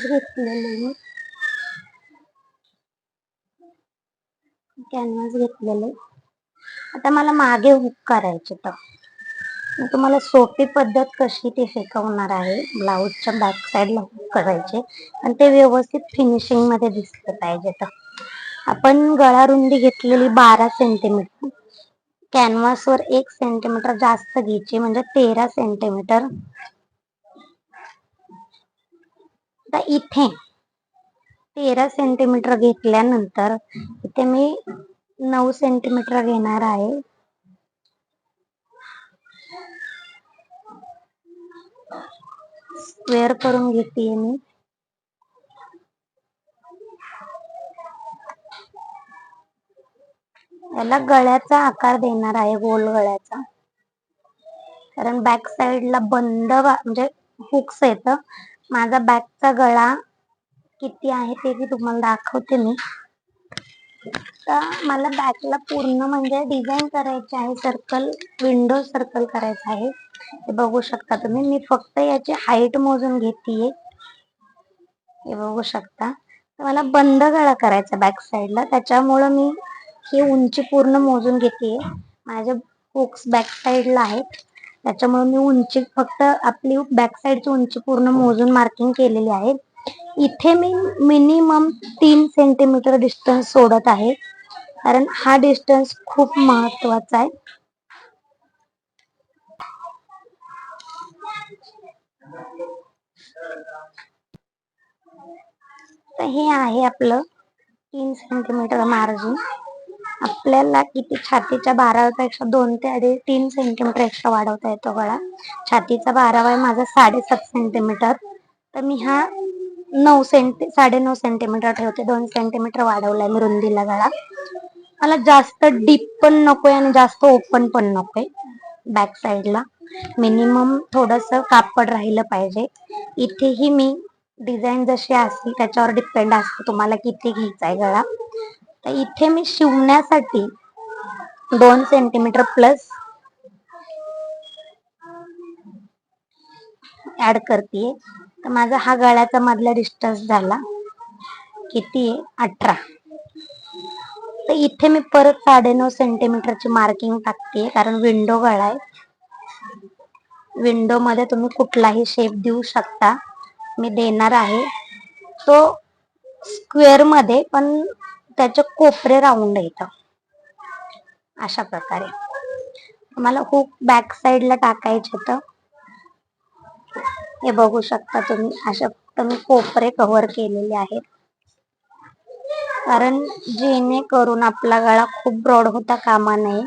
Canvas घेतलेले मी. Canvas घेतलेले आता मला मागे हुक करायचे तर. मी तुम्हाला सोपी पद्धत कशी ते शिकवणार आहे. ब्लाऊजच्या बॅक साईडला हुक करायचे आणि ते व्यवस्थित फिनिशिंगमध्ये दिसलं पाहिजे तर. आपण गळा रुंदी घेतलेली बारा सेंटीमीटर कॅनव्हासवर एक सेंटीमीटर जास्त घ्यायची म्हणजे तेरा सेंटीमीटर आता इथे तेरा सेंटीमीटर घेतल्यानंतर इथे मी नऊ सेंटीमीटर घेणार आहे. स्क्वेअर करून घेते मी. याला गळ्याचा आकार देणार आहे गोल गळ्याचा. कारण बॅक साइडला बंद म्हणजे हुक्स येत माझा बॅगचा गळा किती आहे ते तुम्हाला दाखवते मी. तर मला बॅकला पूर्ण म्हणजे डिझाईन करायचे आहे सर्कल विंडो सर्कल करायचं आहे. हे बघू शकता तुम्ही. मी फक्त याची हाईट मोजून घेते हे बघू शकता. तर मला बंद गळा करायचा बॅक साईडला. त्याच्यामुळं मी ही उंची पूर्ण मोजून घेते माझ्या बुक्स बॅक साईडला आहेत. त्याच्यामुळे मी उंची फक्त आपली बॅक साईडची उंची पूर्ण मोजून मार्किंग केलेली आहे. इथे मी मिनिमम तीन सेंटीमीटर डिस्टन्स सोडत आहे. कारण हा डिस्टन्स खूप महत्त्वाचा आहे. तर हे आहे आपलं तीन सेंटीमीटर मार्जिन आपल्याला किती? छातीच्या बारावीपेक्षा दोन ते अडीच तीन सेंटीमीटर एक्स्ट्रा वाढवता येतो गळा. छातीचा बारावा आहे माझा साडेसात सेंटीमीटर तर मी हा नऊ सेंटी साडे नऊ सेंटीमीटर ठेवते. दोन सेंटीमीटर वाढवलाय मी रुंदीला गळा. मला जास्त डीप पण नकोय आणि जास्त ओपन पण नकोय. बॅक साईडला मिनिमम थोडस कापड राहिलं पाहिजे. इथेही मी डिझाईन जशी असली त्याच्यावर डिपेंड असते तुम्हाला किती घ्यायचा आहे गळा. तर इथे मी शिवण्यासाठी दोन सेंटीमीटर प्लस ऍड करते तर माझा हा गळ्याचा मधला डिस्टन्स झाला किती आहे? अठरा. तर इथे मी परत साडेनऊ सेंटीमीटरची मार्किंग टाकते कारण विंडो गळा आहे. विंडो मध्ये तुम्ही कुठलाही शेप देऊ शकता. मी देणार आहे. तो स्क्वेअरमध्ये पण त्याचे कोपरे राऊंड येतं अशा प्रकारे. मला हुक बॅक साईडला टाकायचे तर हे बघू शकता तुम्ही. अशा फक्त मी कोपरे कव्हर केलेले आहेत. कारण जेणेकरून आपला गळा खूप ब्रॉड होता कामा नये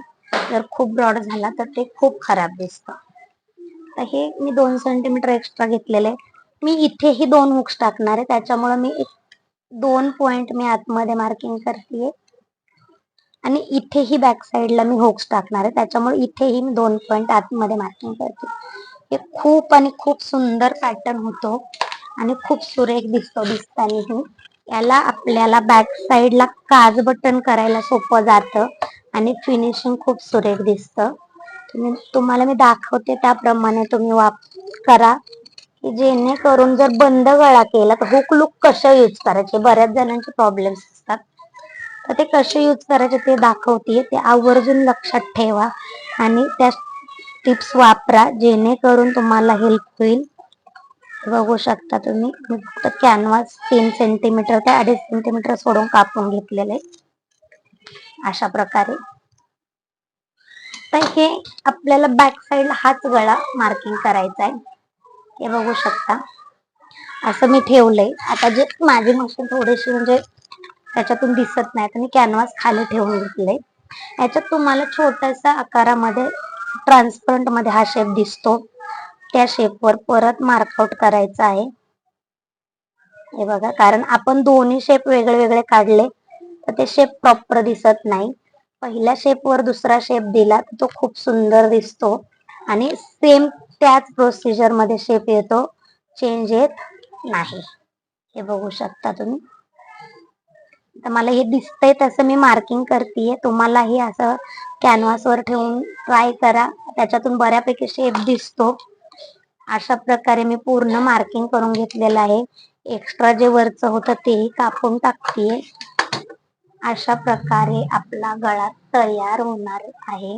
जर खूप ब्रॉड झाला तर ते खूप खराब दिसत. तर हे मी दोन सेंटीमीटर एक्स्ट्रा घेतलेले. मी इथेही दोन हुक्स टाकणार आहे. त्याच्यामुळे मी एक दोन पॉइंट मी आतमध्ये मार्किंग करते आणि इथेही बॅक साईडला मी होक्स टाकणार आहे. त्याच्यामुळे इथेही मी दोन पॉइंट आतमध्ये मार्किंग करते. हे खूप आणि खूप सुंदर पॅटर्न होतो. आणि खूप सुरेख दिसतो दिसतानाही याला आपल्याला बॅक साईडला काज बटन करायला सोपं जातं. आणि फिनिशिंग खूप सुरेख दिसतं. तुम्ही तुम्हाला मी दाखवते त्याप्रमाणे तुम्ही वाप करा. की जेणेकरून जर बंद गळा केला तर हुक लुक कशा यूज करायचे? बऱ्याच जणांचे प्रॉब्लेम्स असतात. तर ते कसे यूज करायचे ते दाखवते ते आवर्जून लक्षात ठेवा आणि त्या टिप्स वापरा जेणेकरून तुम्हाला हेल्प होईल. बघू शकता तुम्ही मी फक्त कॅनव्हास तीन सेंटीमीटर ते अडीच सेंटीमीटर सोडून कापून घेतलेले अशा प्रकारे. तर हे आपल्याला बॅक साईड हाच गळा मार्किंग करायचा आहे. हे बघू शकता. असं मी ठेवलंय. आता जे माझी मशीन थोडीशी म्हणजे त्याच्यातून दिसत नाही तर मी कॅनव्हास खाली ठेवून घेतलंय. याच्यात तुम्हाला छोट्याशा आकारामध्ये ट्रान्सपरंटमध्ये हा शेप दिसतो. त्या शेपवर परत मार्कआउट करायचा आहे. हे बघा कारण आपण दोन्ही शेप वेगळे वेगळे काढले तर ते शेप प्रॉपर दिसत नाही. पहिल्या शेपवर दुसरा शेप दिला तर तो खूप सुंदर दिसतो. आणि सेम त्याच प्रोसिजरमध्ये शेप येतो. चेंज येत नाही. हे बघू शकता तुम्ही. तर मला हे दिसतंय तसं मी मार्किंग करते तुम्हालाही असं कॅनव्हासवर ठेवून ट्राय करा. त्याच्यातून बऱ्यापैकी शेप दिसतो. अशा प्रकारे मी पूर्ण मार्किंग करून घेतलेलं आहे. एक्स्ट्रा जे वरचं होतं तेही कापून टाकतीये. अशा प्रकारे आपला गळा तयार होणार आहे.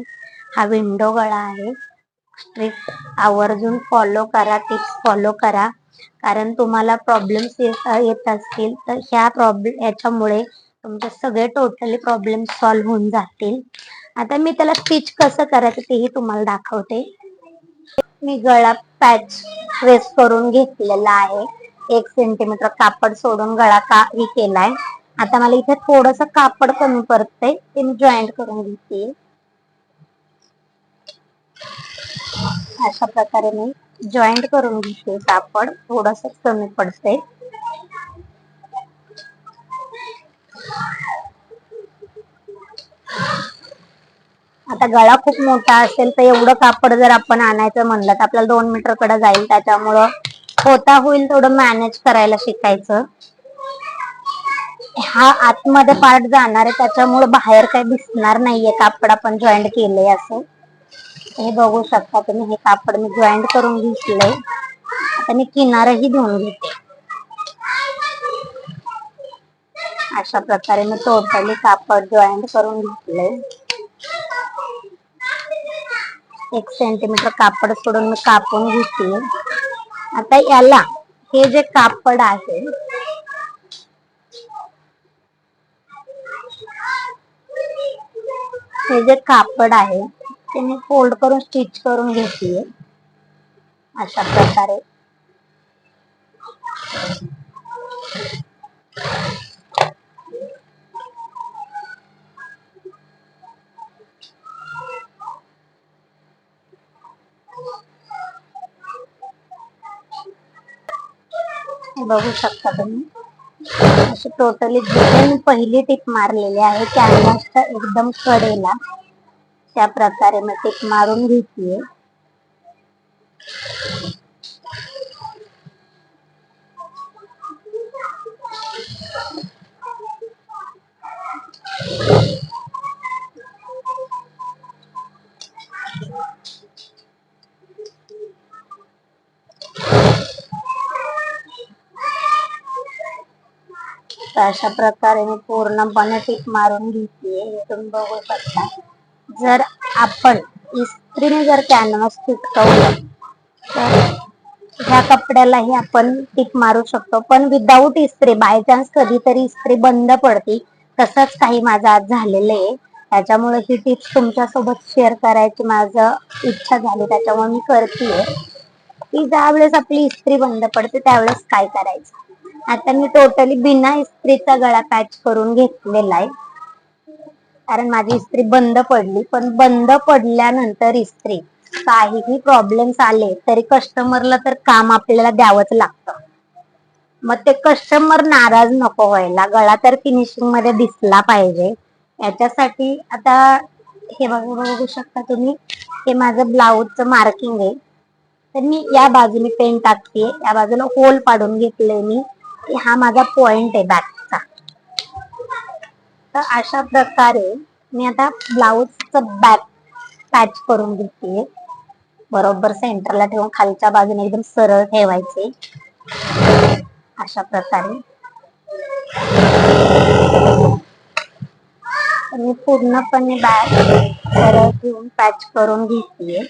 हा विंडो गळा आहे. स्ट्रिक्ट आवर्जून फॉलो करा टिप्स फॉलो करा. कारण तुम्हाला प्रॉब्लेम्स येत असतील तर ह्या प्रॉब्लेम याच्यामुळे तुमचे सगळे टोटली प्रॉब्लेम सॉल्व्ह होऊन जातील. आता मी त्याला स्टिच कसं करायचं तेही तुम्हाला दाखवते. मी गळा पॅच प्रेस करून घेतलेला आहे. एक सेंटीमीटर कापड सोडून गळा का केलाय. आता मला इथे थोडस कापड कमी पडतंय ते मी जॉईंट करून घेते. अशा प्रकारे मी जॉईंट करून घेते. कापड थोडस कमी पडते आता गळा खूप मोठा असेल तर एवढं कापड जर आपण आणायचं म्हणलं तर आपल्याला दोन मीटरकडे जाईल. त्याच्यामुळं होता होईल थोडं मॅनेज करायला शिकायचं. हा आतमध्ये पार्ट जाणार आहे. त्याच्यामुळे बाहेर काही दिसणार नाहीये. कापड आपण जॉईंट केलंय असं. हे बघू शकता तुम्ही हे कापड मी जॉईंट करून घेतलंय आता मी किनारही धुवून घेते अशा प्रकारे मी टोटली कापड जॉईंट करून घेतलंय एक सेंटीमीटर कापड सोडून मी कापून घेते आता याला, हे जे कापड आहे। हे जे कापड आहे। ते मी फोल्ड करून स्टिच करून घेते अशा प्रकारे. बघू शकता तुम्ही. अशी टोटली जिथे मी पहिली टिप मारलेली आहे. कॅनव्हासच्या एकदम कडेला. त्या प्रकारे मी टिप मारून घेतलीये अशा प्रकारे मी पूर्णपणे टीप मारून घेतलीये तुम्ही बघू शकता. जर आपण इस्त्रीने जर कॅनव्हास चिटकवलं तर ह्या कपड्यालाही आपण टीप मारू शकतो. पण विदाऊट इस्त्री बाय चान्स कधीतरी इस्त्री बंद पडती. तसंच काही माझं आज झालेलं आहे. त्याच्यामुळे ही टिप्स तुमच्यासोबत शेअर करायची माझं इच्छा झाली. त्याच्यामुळे मी करतेय. की ज्यावेळेस आपली इस्त्री बंद पडते त्यावेळेस काय करायचं? आता मी टोटली बिना इस्त्रीचा गळा पॅच करून घेतलेला आहे. कारण माझी इस्त्री बंद पडली. पण बंद पडल्यानंतर इस्त्री काहीही प्रॉब्लेम्स आले तरी कस्टमरला तर काम आपल्याला द्यावंच लागतं. मग ते कस्टमर नाराज नको व्हायला. गळा तर फिनिशिंगमध्ये दिसला पाहिजे. याच्यासाठी आता हे बघू बघू शकता तुम्ही. हे माझं ब्लाऊजचं मार्किंग आहे. तर मी या बाजूने पेन टाकते या बाजूला होल पाडून घेतले मी. हा माझा पॉइंट आहे बॅक तर अशा प्रकारे मी आता ब्लाऊजचं बॅक पॅच करून घेते. बरोबर सेंटरला ठेवून खालच्या बाजूने एकदम सरळ ठेवायचे. अशा प्रकारे. मी पूर्णपणे बॅग सरळ ठेवून पॅच करून घेते.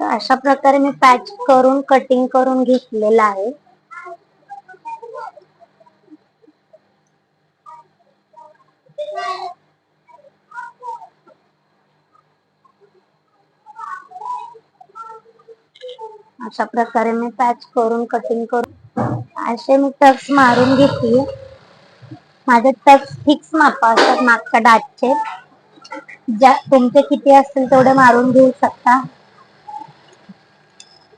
तर अशा प्रकारे मी पॅच करून कटिंग करून घेतलेला आहे. अशा प्रकारे मी पॅच करून कटिंग करून असे मी टक्स मारून घेतली. माझे टक्स फिक्स मापा असतात मागच्या डाटचे ज्या तुमचे किती असतील तेवढे मारून घेऊ शकता.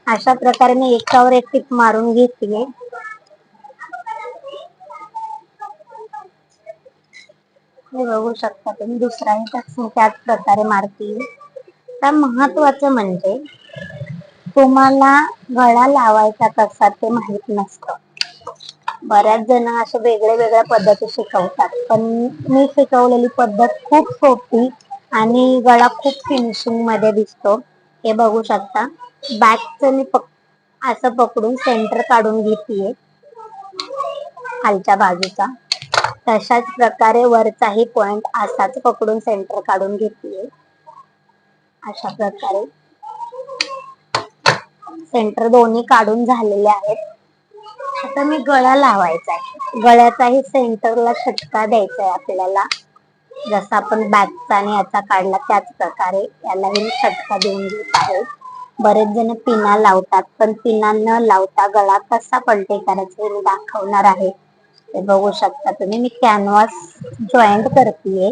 अशा प्रकारे मी एकावर एक टिप मारून घेतली हे बघू शकता तुम्ही दुसराही त्याच प्रकारे मारतील तर महत्वाचं म्हणजे तुम्हाला गळा लावायचा कसा ते माहीत नसतं. बऱ्याच जण अशा वेगळ्या वेगळ्या पद्धती शिकवतात पण मी शिकवलेली पद्धत खूप सोपी आणि गळा खूप फिनिशिंगमध्ये दिसतो. हे बघू शकता. बॅकचं मी पक असं पकडून सेंटर काढून घेतीये. खालच्या बाजूचा. तशाच प्रकारे वरचाही पॉइंट असाच पकडून सेंटर काढून घेतीये. अशा प्रकारे. सेंटर दोन्ही काढून झालेले आहेत. आता मी गळा लावायचा आहे गळ्याचाही सेंटरला षटका द्यायचा आहे आपल्याला. जसा आपण बॅगचा आणि याचा काढला त्याच प्रकारे यालाही मी षटका देऊन घेत आहे. बरेच जण पिना लावतात पण पिना न लावता गळा कसा पलटे करायचा हे मी दाखवणार आहे. ते बघू शकता तुम्ही मी कॅनव्हास जॉईंट करतेय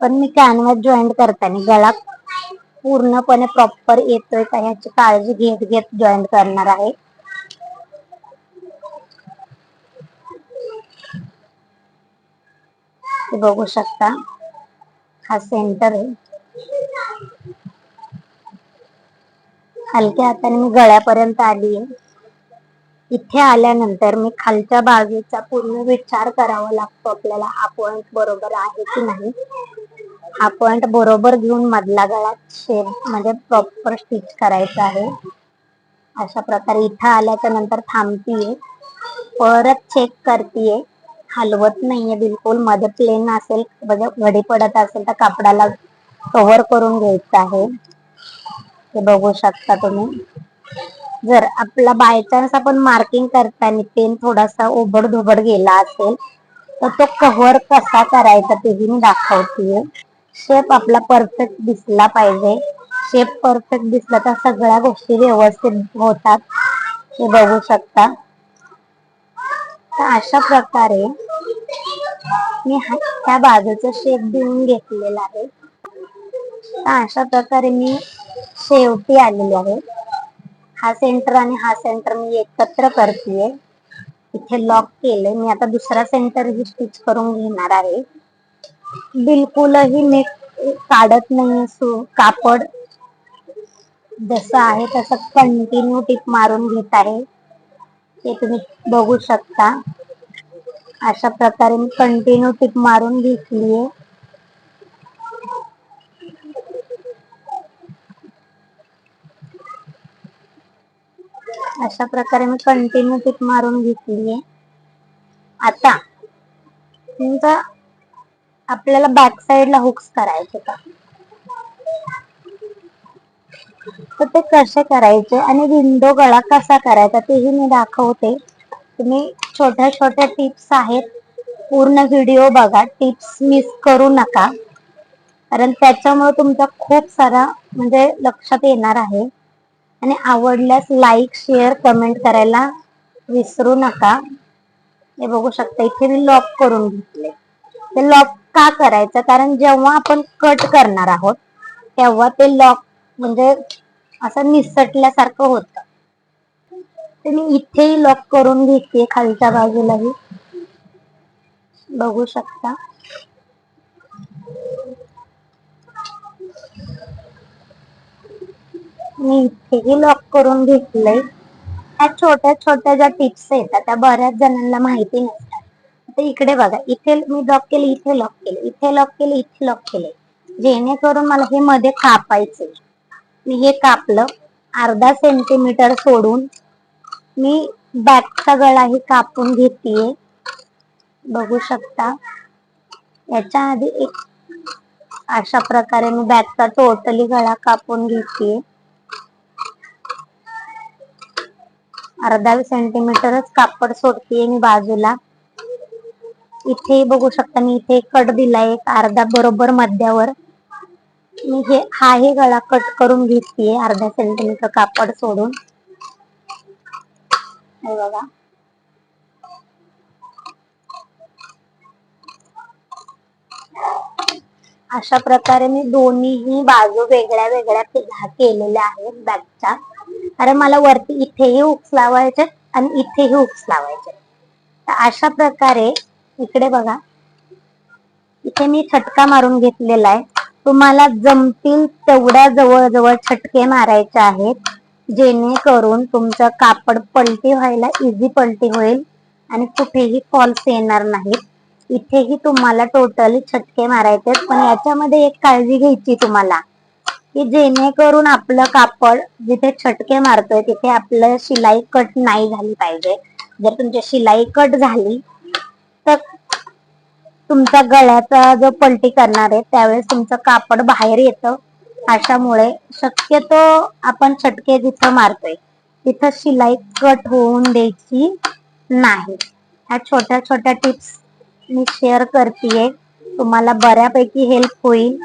पण मी कॅनव्हास जॉईंट करताना गळा पूर्णपणे प्रॉपर येतोय का ह्याची काळजी घेत घेत जॉईंट करणार आहे. ते बघू शकता. हा सेंटर आहे. हलक्या हाताने मी गळ्यापर्यंत आली आहे. इथे आल्यानंतर मी खालच्या बाजूचा पूर्ण विचार करावा लागतो आपल्याला हा पॉइंट बरोबर आहे की नाही? हा पॉइंट बरोबर घेऊन मधला गळा शेप म्हणजे प्रॉपर स्टिच करायचा आहे. अशा प्रकारे इथं आल्याच्यानंतर थांबतीये. परत चेक करतीये. हलवत नाहीये बिलकुल. मध्ये प्लेन असेल म्हणजे घडी पडत असेल तर कापडाला कव्हर करून घ्यायचं आहे. हे बघू शकता तुम्ही. जर आपला बाय चान्स आपण मार्किंग करताना पेन थोडासा ओबड धोबड गेला असेल तर तो कव्हर कसा करायचा तेही मी दाखवते शेप आपला परफेक्ट दिसला पाहिजे. शेप परफेक्ट दिसला तर सगळ्या गोष्टी व्यवस्थित होतात. हे बघू शकता. तर अशा प्रकारे मी त्या बाजूचा शेप देऊन घेतलेला आहे. तर अशा प्रकारे मी शेवटी आलेली आहे. हा सेंटर आणि हा सेंटर मी एकत्र करतेय. इथे लॉक केलंय. मी आता दुसरा सेंटर ही स्टिच करून घेणार आहे. बिलकुलही मी काढत नाही सो कापड. जसं आहे तसं कंटिन्यू टिप मारून घेत आहे. ते तुम्ही बघू शकता. अशा प्रकारे मी कंटिन्यू टिप मारून घेतलीये. अशा प्रकारे मी कंटिन्यू टिप मारून घेतलीये. आता तुमचा आपल्याला बॅक साइडला हुक्स करायचे का तर ते कसे करायचे आणि विंडो गळा कसा करायचा तेही मी दाखवते. तुम्ही छोट्या छोट्या टिप्स आहेत. पूर्ण व्हिडिओ बघा. टिप्स मिस करू नका. कारण त्याच्यामुळे तुमचा खूप सारा म्हणजे लक्षात येणार आहे. आणि आवडल्यास लाईक शेअर कमेंट करायला विसरू नका. हे बघू शकता. इथे मी लॉक करून घेतले. ते लॉक का करायचं? कारण जेव्हा आपण कट करणार आहोत तेव्हा ते लॉक म्हणजे असं निसटल्यासारखं होतं. ते मी इथेही लॉक करून घेते खालच्या बाजूलाही. बघू शकता. मी इथेही लॉक करून घेतलंय. ह्या छोट्या छोट्या ज्या टिप्स येतात त्या बऱ्याच जणांना माहिती नसतात. तर इकडे बघा इथे मी लॉक केले इथे लॉक केले इथे लॉक केले इथे लॉक केले. जेणेकरून मला हे मध्ये कापायचे मी हे कापलं. अर्धा सेंटीमीटर सोडून मी बॅकचा गळाही कापून घेतीये. बघू शकता. याच्या आधी एक अशा प्रकारे मी बॅकचा टोटली गळा कापून घेतीये. अर्धा सेंटीमीटरच कापड सोडतीये मी बाजूला. इथे बघू शकता मी इथे कट दिलाय. एक अर्धा बरोबर मध्यावर. मी हे हा हे गळा कट करून घेतलीये अर्धा सेंटीमीटर कापड सोडून. हे बघा. अशा प्रकारे मी दोन्हीही बाजू वेगळ्या वेगळ्या केलेल्या आहेत बॅगच्या. कारण मला वरती इथेही हुक्स लावायचे आणि इथेही हुक्स लावायचे. तर अशा प्रकारे इकडे बघा. इथे मी छटका मारून घेतलेला आहे. तुम्हाला जमतील तेवढ्या जवळजवळ छटके मारायचे आहेत जेणेकरून तुमचं कापड पलटी व्हायला इझी पलटी होईल आणि कुठेही फॉल्स येणार नाहीत. इथेही तुम्हाला टोटली छटके मारायचे पण याच्यामध्ये एक काळजी घ्यायची तुम्हाला की जेणेकरून आपलं कापड जिथे छटके मारतोय तिथे आपलं शिलाई कट नाही झाली पाहिजे. जर तुमची शिलाई कट झाली तर तुमचा गळ्याचा जो पलटी करणार आहे त्यावेळेस तुमचं कापड बाहेर येतं. अशामुळे शक्यतो आपण छटके जिथं मारतोय तिथं शिलाई कट होऊन द्यायची नाही. ह्या छोट्या छोट्या टिप्स मी शेअर करतेय. तुम्हाला बऱ्यापैकी हेल्प होईल.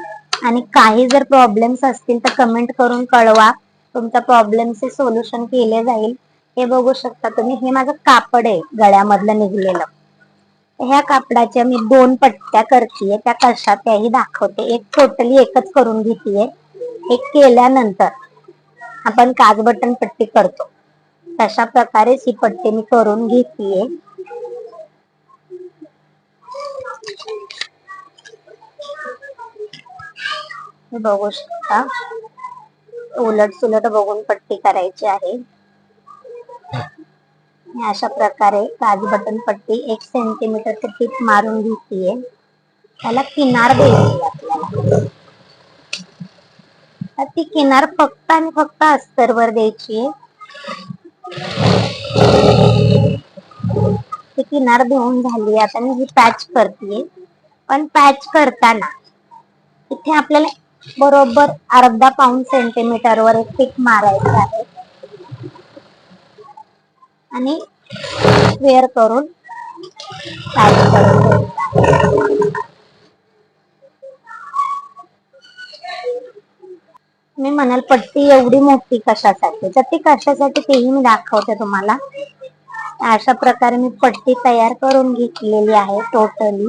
आणि काही जर प्रॉब्लेम्स असतील तर कमेंट करून कळवा. तुमच्या प्रॉब्लेमचे सोल्युशन केले जाईल. हे बघू शकता तुम्ही. हे माझं कापड आहे गळ्यामधलं निघलेलं. ह्या कापडाच्या मी दोन पट्ट्या करतेय. त्या कशा त्याही दाखवते. एक टोटली एकच करून घेतेय. एक केल्यानंतर आपण काज बटन पट्टी करतो. तशा प्रकारेच ही पट्टी मी करून घेतीये. बघू शकता. उलट सुलट बघून पट्टी करायची आहे. अशा प्रकारे काज बटन पट्टी एक सेंटीमीटरची टीप मारून घेतीये. त्याला किनार द्यायची आपल्याला. ती किनार फक्त आणि फक्त अस्तरवर द्यायची ती किनार देऊन झाली आता मी ही पॅच करते पण पॅच करताना इथे आपल्याला बरोबर अर्धा पाऊन सेंटीमीटर वर एक टीप मारायचं आहे. आणि स्क्वेअर करून करून. मी म्हणाल पट्टी एवढी मोठी कशासाठी? तर ती कशासाठी तेही मी दाखवते तुम्हाला. अशा प्रकारे मी पट्टी तयार करून घेतलेली आहे टोटली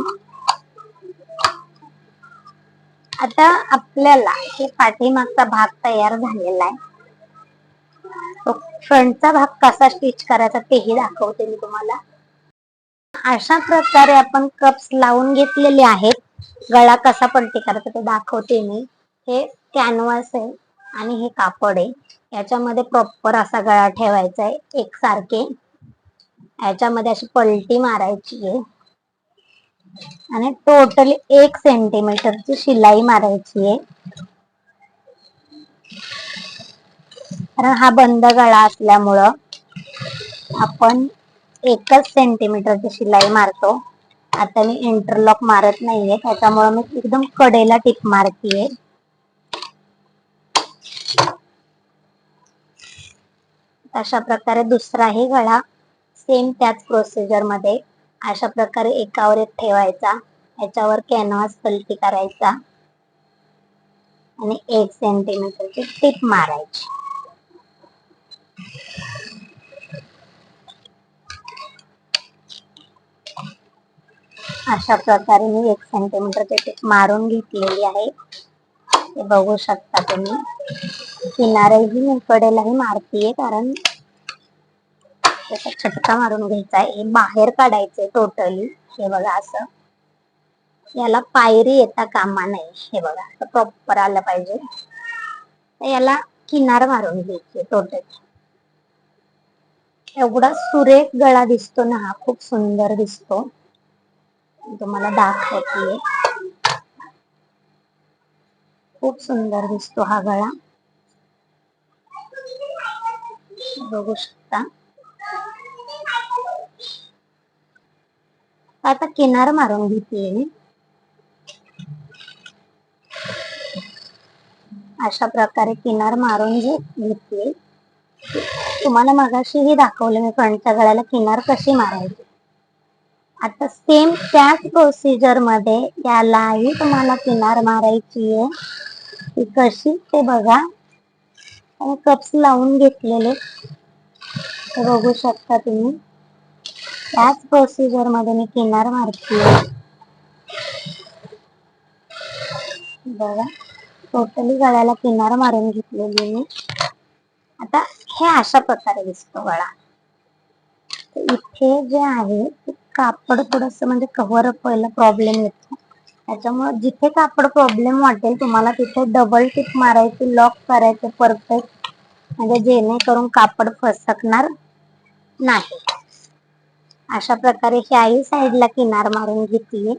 आता आपल्याला हे पाठीमागचा भाग तयार झालेला आहे. फ्रंटचा भाग कसा स्टिच करायचा तेही दाखवते मी तुम्हाला. अशा प्रकारे आपण कप्स लावून घेतलेले आहेत. गळा कसा पलटी करायचा ते दाखवते मी. हे कॅनव्हास आहे आणि हे कापड आहे. याच्यामध्ये प्रॉपर असा गळा ठेवायचा आहे एकसारखे. याच्यामध्ये अशी पलटी मारायची आहे. आणि टोटली एक सेंटीमीटरची शिलाई मारायची आहे. कारण हा बंद गळा असल्यामुळं आपण एकच सेंटीमीटरची शिलाई मारतो. आता मी इंटरलॉक मारत नाहीये. त्याच्यामुळे मी एकदम कडेला टिप मारतीये. अशा प्रकारे दुसराही गळा सेम त्याच प्रोसिजरमध्ये अशा प्रकारे एकावर एक ठेवायचा. याच्यावर कॅनव्हास पलटी करायचा. आणि एक सेंटीमीटरची टिप मारायची. अशा प्रकारे मी एक सेंटीमीटर टिप मारून घेतलेली आहे. हे बघू शकता तुम्ही. किनारही मी कडेलाही मारतीये कारण त्याचा छटका मारून घ्यायचा आहे. हे बाहेर काढायचंय टोटली हे बघा असं. याला पायरी येता कामा नाही हे बघा असं प्रॉपर आलं पाहिजे. याला किनार मारून घ्यायची टोटल एवढा सुरेख गळा दिसतो ना हा. खूप सुंदर दिसतो. तुम्हाला दाखवते. खूप सुंदर दिसतो हा गळा. बघू शकता. आता किनार मारून घेते. मी अशा प्रकारे किनार मारून घेतली तुम्हाला मगाशीही दाखवले मी फ्रंटच्या गळ्याला किनार कशी मारायची? आता सेम त्याच प्रोसिजरमध्ये यालाही तुम्हाला किनार मारायची आहे. ती कशी ते बघा. कप्स लावून घेतलेले. बघू शकता तुम्ही. त्याच प्रोसिजरमध्ये मी किनार मारते. बघा. टोटली गळ्याला किनार मारून घेतलेली मी. आता हे अशा प्रकारे दिसतो गळा इथे जे आहे ते कापड थोडस म्हणजे कव्हर अप व्हायला प्रॉब्लेम येतो. त्याच्यामुळे जिथे कापड प्रॉब्लेम वाटेल तुम्हाला तिथे डबल टिप मारायची लॉक करायचे परफेक्ट म्हणजे जेणेकरून कापड फसकणार नाही. अशा प्रकारे ह्याही साईडला किनार मारून घेतली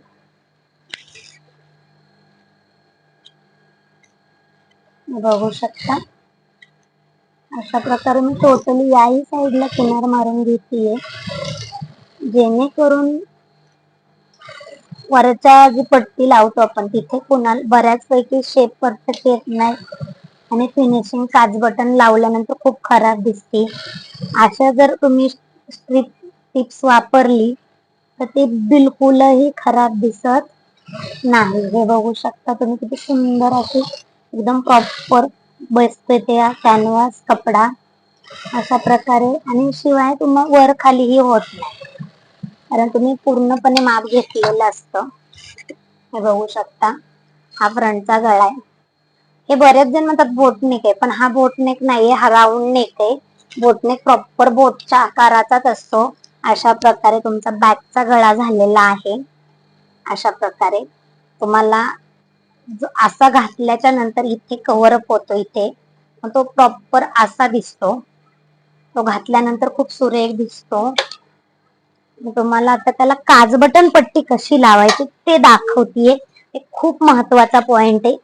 बघू शकता. अशा प्रकारे मी टोटली याही साईडला किनार मारून घेतीये. जेणेकरून वरच्या जी पट्टी लावतो आपण तिथे कुणाला बऱ्याचपैकी शेप परफेक्ट येत नाही. आणि फिनिशिंग काच बटन लावल्यानंतर खूप खराब दिसते. अशा जर तुम्ही स्ट्रीप टिप्स वापरली तर ते बिलकुलही खराब दिसत नाही. हे बघू शकता तुम्ही किती सुंदर अशी एकदम प्रॉपर बसते त्या कॅनव्हास कपडा. अशा प्रकारे. आणि शिवाय तुम्हाला वर खालीही होत नाही. कारण तुम्ही पूर्णपणे माप घेतलेलं असतं. हे बघू शकता. हा फ्रंटचा गळा आहे. हे बरेच जण म्हणतात बोटनेक आहे. पण हा बोटनेक नाहीये हा राऊंड नेक आहे. बोटनेक प्रॉपर बोटच्या आकाराचाच असतो. अशा प्रकारे तुमचा बॅकचा गळा झालेला आहे. अशा प्रकारे. तुम्हाला जो असा घातल्याच्या नंतर इथे कव्हरअप होतो इथे. मग तो प्रॉपर असा दिसतो. तो घातल्यानंतर खूप सुरेख दिसतो. मी तुम्हाला आता त्याला काज बटन पट्टी कशी लावायची ते दाखवतीये. एक खूप महत्त्वाचा पॉइंट आहे.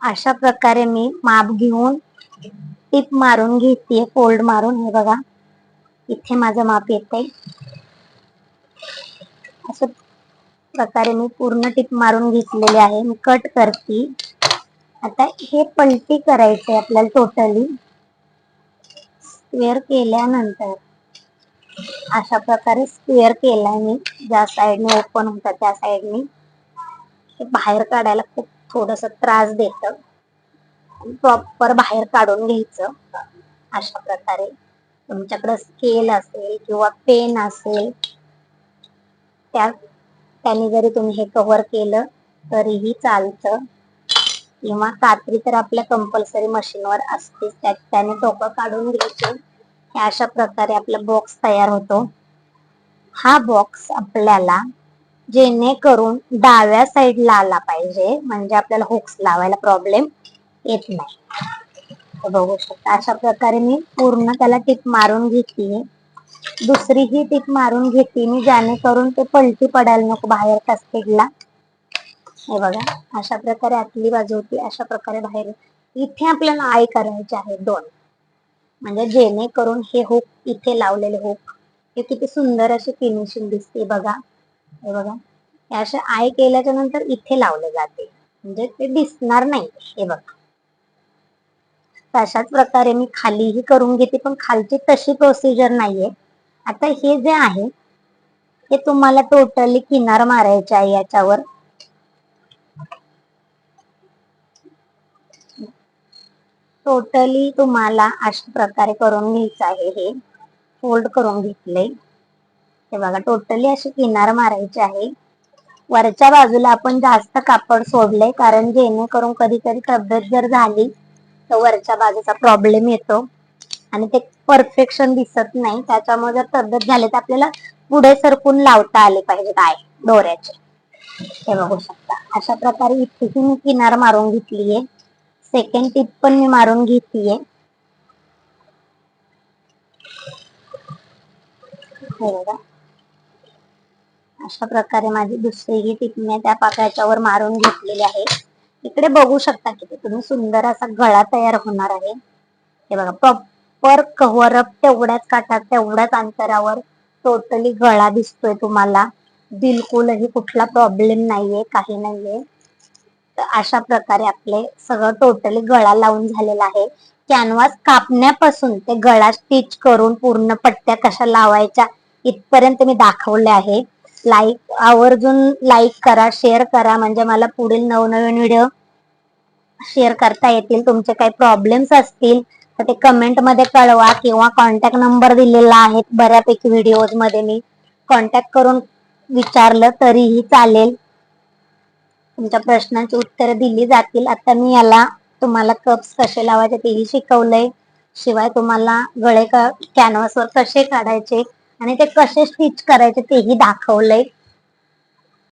अशा प्रकारे मी माप घेऊन टिप मारून घेते फोल्ड मारून. हे बघा इथे माझं माप येते अशा प्रकारे मी पूर्ण टिप मारून घेतलेली आहे. मी कट करते. आता हे पलटी करायचंय आपल्याला टोटली स्क्वेअर केल्यानंतर. अशा प्रकारे स्क्वेअर केलाय मी. ज्या साईडने ओपन होता त्या साईडने ते बाहेर काढायला खूप थोडस त्रास देत. प्रॉपर बाहेर काढून घ्यायचं. अशा प्रकारे. तुमच्याकडे स्केल असेल किंवा पेन असेल त्या त्याने जरी तुम्ही हे कव्हर केलं तरीही चालतं. किंवा कात्री तर आपल्या कंपल्सरी मशीनवर असतेच. त्याने टोकं काढून घ्यायचं. अशा प्रकारे आपला बॉक्स तयार होतो. हा बॉक्स आपल्याला जेणेकरून डाव्या साईडला आला पाहिजे. म्हणजे आपल्याला हुक्स लावायला प्रॉब्लेम येत नाही. बघू शकता अशा प्रकारे मी पूर्ण त्याला टिप मारून घेतली दुसरी ही टिप मारून घेते मी जेणेकरून ते पलटी पडायला नको बाहेर कस्टेडला हे बघा अशा प्रकारे आतली बाजू होती अशा प्रकारे बाहेर. इथे आपल्याला आय करायचे आहे दोन. म्हणजे जेणेकरून हे हुक इथे लावलेले हुक हे किती सुंदर अशी फिनिशिंग दिसते बघा. हे बघा. हे असे आय केल्याच्यानंतर इथे लावले जाते. म्हणजे ते दिसणार नाही. हे बघा. तशाच प्रकारे मी खालीही करून घेते पण खालची तशी प्रोसिजर नाहीये. आता हे जे आहे हे तुम्हाला टोटली किनार मारायचे आहे याच्यावर. टोटली तुम्हाला अशा प्रकारे करून घ्यायचं आहे हे. फोल्ड करून घेतले हे बघा टोटली अशी किनार मारायची आहे. वरच्या बाजूला आपण जास्त कापड सोडले कारण जेणेकरून कधी कधी तब्येत जर झाली तर वरच्या बाजूचा प्रॉब्लेम येतो. आणि ते परफेक्शन दिसत नाही. त्याच्यामुळे जर तब्येत झाली तर आपल्याला पुढे सरकून लावता आले पाहिजे काय? दोऱ्याचे. हे बघू शकता. अशा प्रकारे इतकी मी किनार मारून घेतलीये. सेकंड टिप पण मी मारून घेतलीये बघा. अशा प्रकारे माझी दुसरी ही टिप मी त्या पाकळ्याच्यावर मारून घेतलेली आहे. इकडे बघू शकता की तुम्ही सुंदर असा गळा तयार होणार आहे. हे बघा प्रॉपर कव्हरअप तेवढ्याच काठात तेवढ्याच अंतरावर टोटली गळा दिसतोय तुम्हाला. बिलकुलही कुठला प्रॉब्लेम नाहीये काही नाहीये. तर अशा प्रकारे आपले सगळं टोटली गळा लावून झालेला आहे. कॅनव्हास कापण्यापासून ते गळा स्टिच करून पूर्ण पट्ट्या कशा लावायच्या इथपर्यंत मी दाखवले आहे. लाईक आवर्जून लाईक करा शेअर करा म्हणजे मला पुढील नवनवीन व्हिडिओ शेअर करता येतील तुमचे काही प्रॉब्लेम्स असतील तर ते कमेंटमध्ये कळवा किंवा कॉन्टॅक्ट नंबर दिलेला आहे बऱ्यापैकी व्हिडिओजमध्ये मी. कॉन्टॅक्ट करून विचारलं तरीही चालेल. तुमच्या प्रश्नांची उत्तरं दिली जातील. आता मी याला तुम्हाला कप्स कसे लावायचे तेही शिकवलंय. शिवाय तुम्हाला गळे कॅनव्हासवर कसे काढायचे आणि ते कसे स्टिच करायचे तेही दाखवलंय.